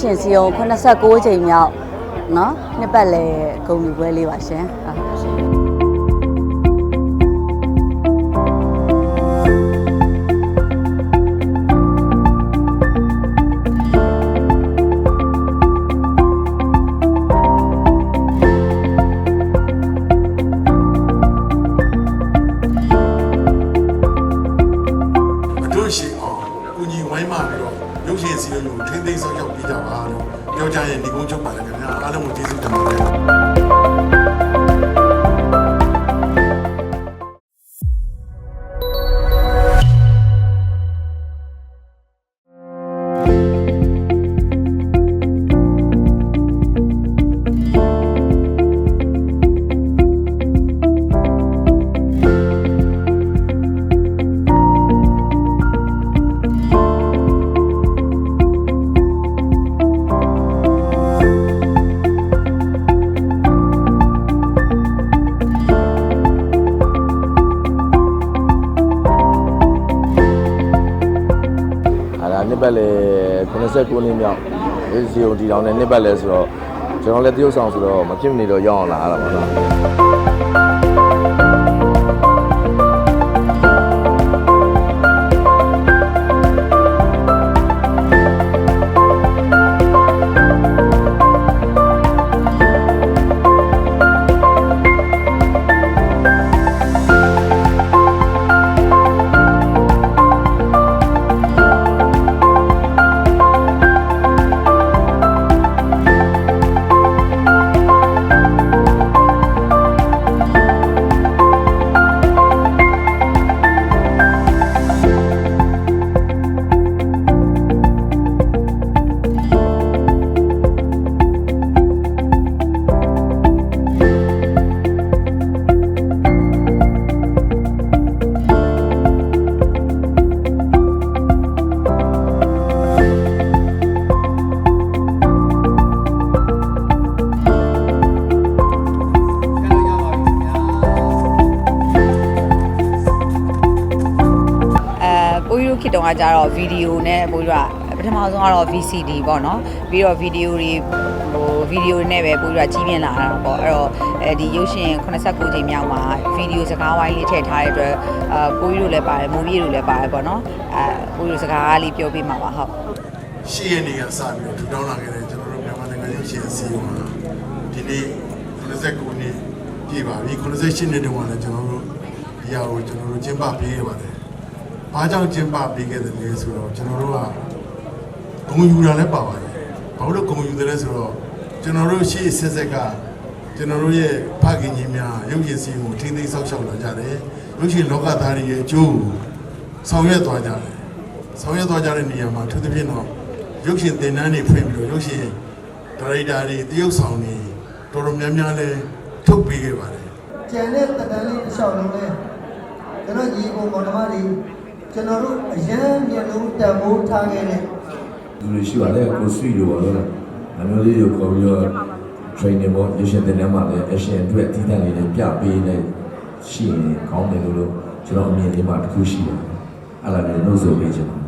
ရှင်စီအောင်86ချိန်မြောက်เนาะနှစ်ပတ်လဲဂုဏ်ယူပွဲလေးပါရှင် ရုပ်ရှင်စီရုံကိုထိမ့်သိမ်းဆောက်ရှောက်ပေးကြပါလို့ပြောကြရင်ဒီကုန်းချုပ်ပါလေခင်ဗျာအားလုံးကိုကျေးဇူးတင်ပါတယ် ပတ်လေ89နှစ်မြောက်ဒီစီယုံတီတောင်နဲ့နှစ်ပတ်လေဆိုတော့ကျွန်တော်လည်းတရုတ်ဆောင်ဆိုတော့မဖြစ်မနေတော့ရောက်အောင်လာရတာပါနော် အဲပိုးရိုးခေတ်တုန်းကကြတော့ဗီဒီယိုနဲ့ပိုးရိုးကပထမဆုံးကတော့ VCD ပေါ့နော်ပြီးတော့ဗီဒီယိုတွေဟိုဗီဒီယိုတွေနဲ့ပဲပိုးရိုးကကြီးပြင်းလာတာပေါ့အဲ့တော့အဲဒီရုပ်ရှင်89ချိန်မြောက်မှာဗီဒီယိုစကားဝိုင်းလေးထည့်ထားတဲ့အတွက်အာပိုးရိုးလည်းပါတယ်မူဗီတို့လည်းပါတယ်ပေါ့နော်အဲပိုးရိုးစကားလေးပြောပြမှာပါဟုတ်ရှေ့ရနေကစပြီးတော့ထူထောင်လာခဲ့တဲ့ကျွန်တော်တို့မြန်မာနိုင်ငံရုပ်ရှင်စီရုံမှာဒီနေ့89နှစ်ပြည့်ပါပြီ88နှစ်တုန်းကလည်းကျွန်တော်တို့ဒီဟာကိုကျွန်တော်တို့ကျင်းပပေးခဲ့ပါတယ်။ ဘာကြောင့်ကျင်းပပေးခဲ့တယ်လဲဆိုတော့ကျွန်တော်တို့ကဂုံယူတာလည်းပါပါတယ်။ဘာလို့ဂုံယူတယ်လဲဆိုတော့ကျွန်တော်တို့ရှေ့ဆက်ဆက်ကကျွန်တော်တို့ရဲ့ဖခင်ကြီးများရုပ်ရှင်စီကိုထိမ့်သိမ်းဆောက်ရှောက်လာကြတယ်။ရုပ်ရှင်လောကသားတွေရဲ့အကျိုးကိုဆောင်ရွက်သွားကြတယ်။ဆောင်ရွက်သွားကြတဲ့နေရာမှာသူသဖြင့်တော့ရုပ်ရှင်သင်တန်းတွေဖွင့်ပြီးတော့ရုပ်ရှင်ဒါရိုက်တာတွေတရုပ်ဆောင်တွေတော်တော်များများလဲထုတ်ပေးခဲ့ပါတယ်ကျန်တဲ့တန်လေးတစ်လျှောက်လုံးလဲကျွန်တော်ညီအုံမောင်နှမတွေ ကျွန်တော်တို့အရန်မျက်လုံးတန်ဖိုးထားခဲ့တဲ့လူတွေရှိပါတယ်ကိုဆွေလိုပါတော့အမျိုးလေးကိုခေါ်ပြီးတော့ training ပေါ့ရရှင်တင်တန်းမှာလည်း action အတွက်တည်တံ့လေးတွေပြပေးနေရှိရင်ကောင်းတယ်လို့လို့ကျွန်တော်အမြင်လေးမှာတစ်ခုရှိတယ်အဲ့ဒါလေးနှုတ်ဆိုပေးချင်ပါ